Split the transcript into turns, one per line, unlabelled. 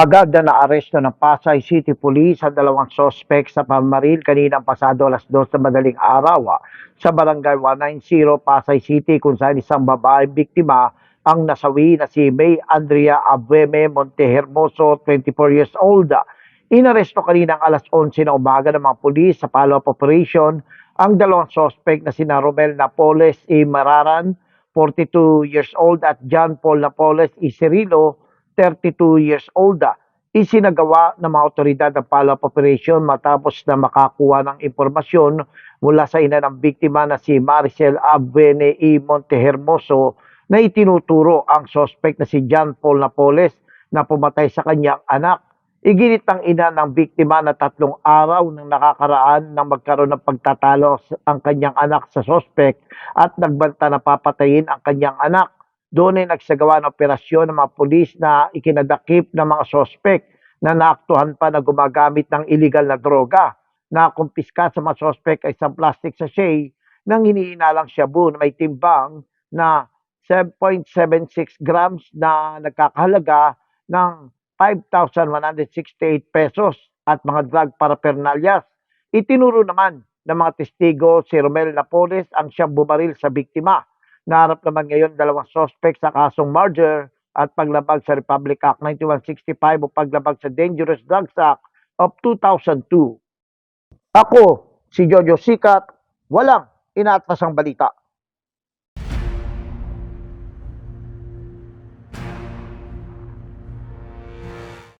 Agad na naaresto ng Pasay City Police ang dalawang sospek sa pamaril kaninang pasado alas 2 na madaling araw ah, sa barangay 190 Pasay City kung saan isang babaeng biktima ang nasawi na si May Andrea Abueme Montehermoso, 24 years old. Inaresto kaninang alas 11 na umaga ng mga pulis sa follow-up operation ang dalawang sospek na sina Romel Napoles E. Mararan, 42 years old at John Paul Napoles E. Cirilo, 32 years old. Isinagawa ng mga otoridad ang follow-up operation matapos na makakuha ng impormasyon mula sa ina ng biktima na si Maricel Abuene E. Montehermoso na itinuturo ang suspect na si John Paul Napoles na pumatay sa kanyang anak. Iginit ng ina ng biktima na tatlong araw nang nakakaraan nang magkaroon ng pagtatalo ang kanyang anak sa suspect at nagbanta na papatayin ang kanyang anak. Doon ay nagsagawa ng operasyon ng mga pulis na ikinadakip ng mga sospek na naaktuhan pa na gumagamit ng illegal na droga. Nakumpiska sa mga sospek ay isang plastic sachet ng hiniinalang shabu na may timbang na 7.76 grams na nagkakahalaga ng 5,168 pesos at mga drug paraphernalias. Itinuro naman ng mga testigo si Romel Napoles ang siyang bumaril sa biktima. Naharap naman ngayon dalawang suspect sa kasong murder at paglabag sa Republic Act 9165 o paglabag sa Dangerous Drugs Act of 2002. Ako, si Jojo Sikat, walang inaatasang balita.